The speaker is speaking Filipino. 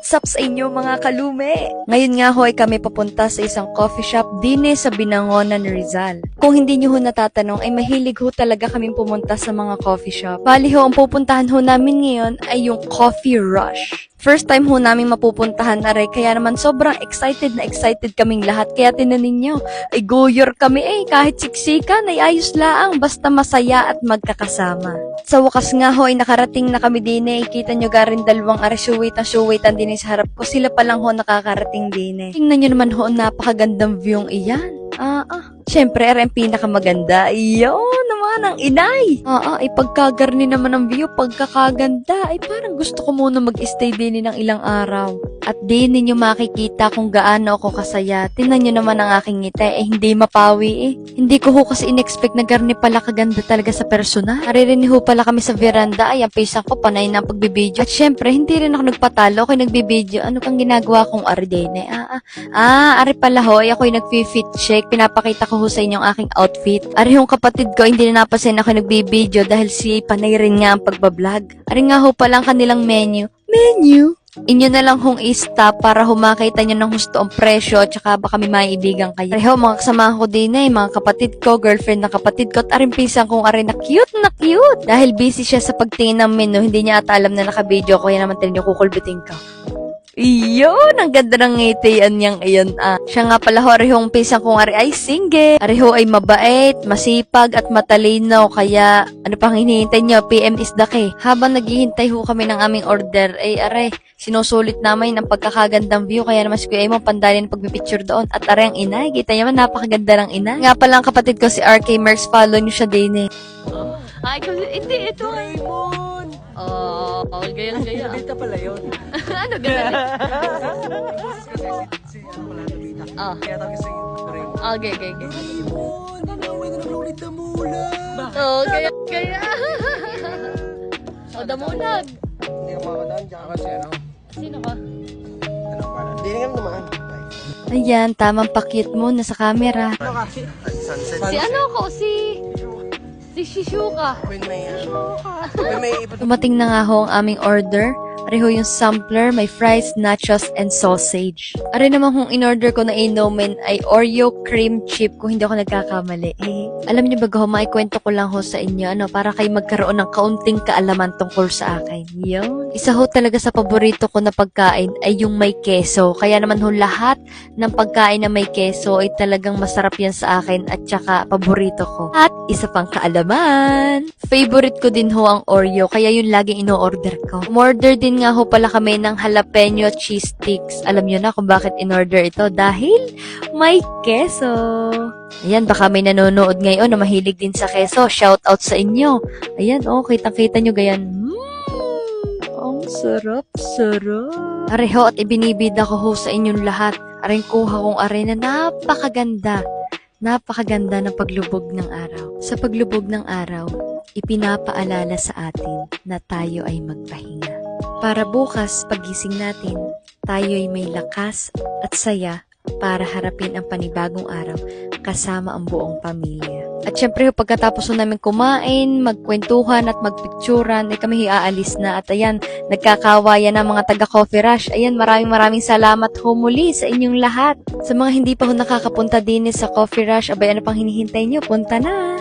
What's up sa inyo mga kalume? Ngayon nga ho ay kami papunta sa isang coffee shop din eh sa Binangonan, Rizal. Kung hindi nyo ho natatanong ay mahilig ho talaga kaming pumunta sa mga coffee shop. Bali ho, ang pupuntahan ho namin ngayon ay yung Coffee Rush. First time ho namin mapupuntahan na kaya naman sobrang excited na excited kaming lahat. Kaya tinanin nyo, ay goyor kami eh, kahit siksikan ay ayos laang, basta masaya at magkakasama. Sa wakas nga ho, ay nakarating na kami din eh. Kita nyo garin dalawang arisuwit ang suwitan din eh sa harap ko. Sila pa lang ho nakakarating din eh. Tingnan nyo naman ho, napakagandang view iyan. Ah, ah. Siyempre, ang pinakamaganda. Iyon ang inay. Ah, ay pagkagarni naman ang view, pagkakaganda. Ay parang gusto ko muna mag-stay din ng ilang araw. At di ninyo makikita kung gaano ako kasaya. Tingnan nyo naman ang aking ngiti, eh hindi mapawi eh. Hindi ko ho kasi in-expect na garni pala kaganda talaga sa personal. Naririnig ho pala kami sa veranda, ay ang pisang ko panay na pagbibideo. At syempre, hindi rin ako nagpatalo, ako'y nagbibideo. Ano kang ginagawa kong Ardene? Ah, ah, ah, ari pala ho, ay ako'y nag-fit check. Pinapakita ko ho sa inyo ang aking outfit. Ari yung kapatid ko, hindi na napasin ako nagbibideo dahil si panay rin nga ang pagbablog. Ari nga ho pala ang kanilang menu. Menu? Inyo na lang hong i-stop para humakita nyo ng gusto ang presyo at saka baka may maibigan kayo. Pareho, mga kasama ko din eh, mga kapatid ko, girlfriend na kapatid ko, at aring pisang kong arin na cute na cute. Dahil busy siya sa pagtingin ng menu, hindi niya ata alam na nakabideo ko, kaya naman tayo kukulbitin ko. Iyon, ang ganda ng ngitian niyang iyon ah. Siya nga pala ho, arihong pisang kong ari ay single. Ariho ay mabait, masipag at matalino. Kaya, ano pang hinihintay niyo? PM is the key. Habang naghihintay ho kami ng aming order, ay are, sinusulit namin ang pagkakagandang view. Kaya naman si Kuya Imo, pandalin ang pagpipicture doon. At are ang inay, kita niyo man, napakaganda ng inay. Nga pala ang kapatid ko si RK Merx, follow niyo siya din eh. Ay, kasi, hindi, ito. Raymond! Oh, oh gaya gaya. Nabita pala yun. ano, ganun? Kasi si, ano pala nabita. Ah. Kaya tawag si Raymond. Okay, okay, okay. Raymond! Nanaway na naglulit na mula! Bakit? Oh, kaya, kaya. o, damulag. Hindi ka makakadaan dyan kasi ano. Sino ka? Ano pala? Hindi na naman. Ayan, tamang pakit mo na sa camera. Ano? Sunset. Si ano ko? Si... Si Shishuka. When may ano. When may ipat. Dumating na nga ho ang aming order. Areho yung sampler, may fries, nachos, and sausage. Are naman kung in-order ko na inumin ay Oreo cream chip kung hindi ako nagkakamali. Eh, alam niyo ba ho, maikwento ko lang ho sa inyo, ano, para kayo magkaroon ng kaunting kaalaman tungkol sa akin. Yun. Isa ho talaga sa paborito ko na pagkain ay yung may keso. Kaya naman ho lahat ng pagkain na may keso ay talagang masarap yan sa akin at saka paborito ko. At isa pang kaalaman. Favorite ko din ho ang Oreo, kaya yun laging ino-order ko. Umorder din nga ho pala kami ng jalapeno cheese sticks. Alam nyo na kung bakit in-order ito dahil may keso. Ayan, baka may nanonood ngayon na mahilig din sa keso. Shout out sa inyo. Ayan, oh, kitang-kita nyo gayan. Mmm, ang sarap, sarap. Areho at ibinibida ko ho sa inyong lahat. Aring kuha kong are na napakaganda. Napakaganda ng paglubog ng araw. Sa paglubog ng araw, ipinapaalala sa atin na tayo ay magpahinga. Para bukas, pagising natin, tayo ay may lakas at saya para harapin ang panibagong araw kasama ang buong pamilya. At syempre, pagkatapos na namin kumain, magkwentuhan at magpicturan, eh kami aalis na. At ayan, nagkakawayan ng mga taga-coffee rush. Ayan, maraming maraming salamat ho muli sa inyong lahat. Sa mga hindi pa ho nakakapunta din sa coffee rush, abay ano pang hinihintay nyo, punta na!